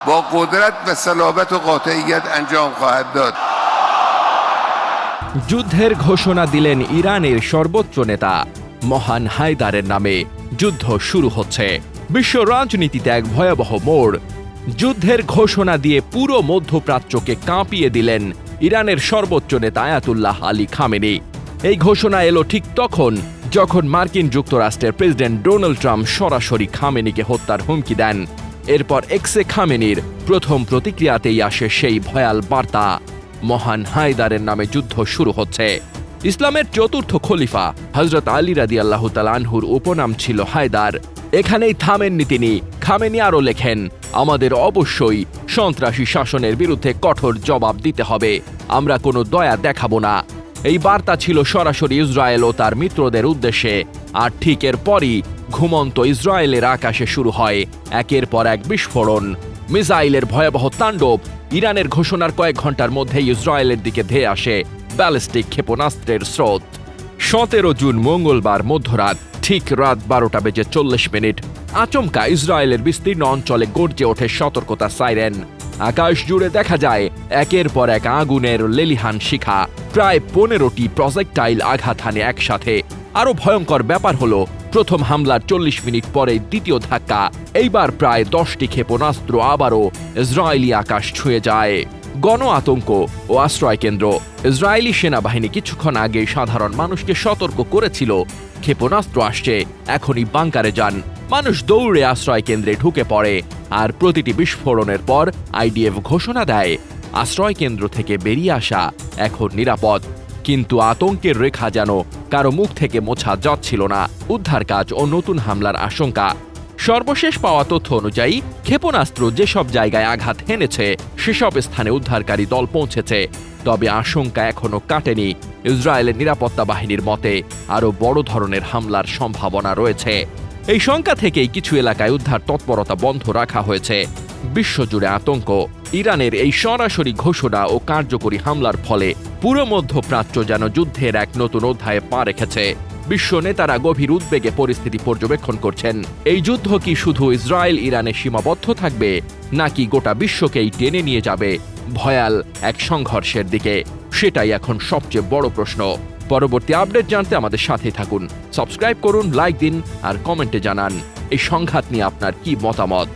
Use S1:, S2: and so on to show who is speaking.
S1: با قدرت و صلابت و قاطعیت انجام خواهد داد
S2: যুদ্ধের ঘোষণা দিলেন ইরানের সর্বোচ্চ নেতা মহান হায়দারের নামে যুদ্ধ শুরু হচ্ছে বিশ্ব রাজনীতিতে এক ভয়াবহ মোড় যুদ্ধের ঘোষণা দিয়ে পুরো মধ্যপ্রাচ্যকে কাঁপিয়ে দিলেন ইরানের সর্বোচ্চ নেতা আয়াতুল্লাহ আলী খামেনি এই ঘোষণা এলো ঠিক তখন যখন মার্কিন যুক্তরাষ্ট্রের প্রেসিডেন্ট ডোনাল্ড ট্রাম্প সরাসরি খামেনিকে হত্যার হুমকি দেন এরপর এক্সে খামেনির প্রথম প্রতিক্রিয়াতেই আসে সেই ভয়াল বার্তা। মহান হায়দারের নামে যুদ্ধ শুরু হচ্ছে। ইসলামের চতুর্থ খলিফা হজরত আলী রাদি আল্লাহ আনহুর উপনাম ছিল হায়দার। এখানেই থামেননি তিনি। খামেনি আরও লেখেন, আমাদের অবশ্যই সন্ত্রাসী শাসনের বিরুদ্ধে কঠোর জবাব দিতে হবে। আমরা কোনো দয়া দেখাবো না। এই বার্তা ছিল সরাসরি ইসরায়েল ও তার মিত্রদের উদ্দেশ্যে। আর ঠিক এরপরই ঘুমন্ত ইসরায়েলের আকাশে শুরু হয়। একের পর এক বিস্ফোরণ। মিসাইলের ভয়াবহ তাণ্ডব ইরানের ঘোষণার কয়েক ঘণ্টার মধ্যেই ইসরায়েলের দিকে ধেয়ে আসে ব্যালিস্টিক ক্ষেপণাস্ত্রের স্রোত। সতেরো জুন মঙ্গলবার মধ্যরাত, ঠিক রাত বারোটা বেজে চল্লিশ মিনিট, আচমকা ইসরায়েলের বিস্তীর্ণ অঞ্চলে গর্জে ওঠে সতর্কতা সাইরেন। আকাশ জুড়ে দেখা যায়, একের পর এক আগুনের লেলিহান শিখা, প্রায় পনেরোটি প্রজেক্টাইল আঘাত হানে একসাথে। আরও ভয়ঙ্কর ব্যাপার হলো, প্রথম হামলার চল্লিশ মিনিট পরে দ্বিতীয় ধাক্কা। এইবার প্রায় দশটি ক্ষেপণাস্ত্র আবারও ইসরায়েলি আকাশ ছুঁয়ে যায়। গণ আতঙ্ক ও আশ্রয় কেন্দ্র। ইসরায়েলি সেনাবাহিনী কিছুক্ষণ আগে সাধারণ মানুষকে সতর্ক করেছিল, ক্ষেপণাস্ত্র আসছে, এখনই বাংকারে যান। মানুষ দৌড়ে আশ্রয় কেন্দ্রে ঢুকে পড়ে, আর প্রতিটি বিস্ফোরণের পর আইডিএফ ঘোষণা দেয়, আশ্রয় কেন্দ্র থেকে বেরিয়ে আসা এখন নিরাপদ। কিন্তু আতঙ্কের রেখা যেন কারও মুখ থেকে মোছা যাচ্ছিল না, উদ্ধার কাজ ও নতুন হামলার আশঙ্কা। সর্বশেষ পাওয়া তথ্য অনুযায়ী, ক্ষেপণাস্ত্র যেসব জায়গায় আঘাত হেনেছে, সেসব স্থানে উদ্ধারকারী দল পৌঁছেছে। তবে আশঙ্কা এখনও কাটেনি ইসরায়েলের নিরাপত্তা বাহিনীর মতে, আরও বড় ধরনের হামলার সম্ভাবনা রয়েছে। এই শঙ্কা থেকেই কিছু এলাকায় উদ্ধার তৎপরতা বন্ধ রাখা হয়েছে। বিশ্বজুড়ে আতঙ্ক। ইরানের এই সরাসরি ঘোষণা ও কার্যকরী হামলার ফলে পুরো মধ্যপ্রাচ্য যেন যুদ্ধের এক নতুন অধ্যায়ে পা রেখেছে। বিশ্ব নেতারা গভীর উদ্বেগে পরিস্থিতি পর্যবেক্ষণ করছেন। এই যুদ্ধ কি শুধু ইসরায়েল ইরানে সীমাবদ্ধ থাকবে, নাকি গোটা বিশ্বকেই টেনে নিয়ে যাবে? ভয়াল এক সংঘর্ষের দিকে। সেটাই এখন সবচেয়ে বড় প্রশ্ন। পরবর্তী আপডেট জানতে আমাদের সাথে থাকুন। সাবস্ক্রাইব করুন, লাইক দিন, আর কমেন্টে জানান, এই সংঘাত নিয়ে আপনার কি মতামত?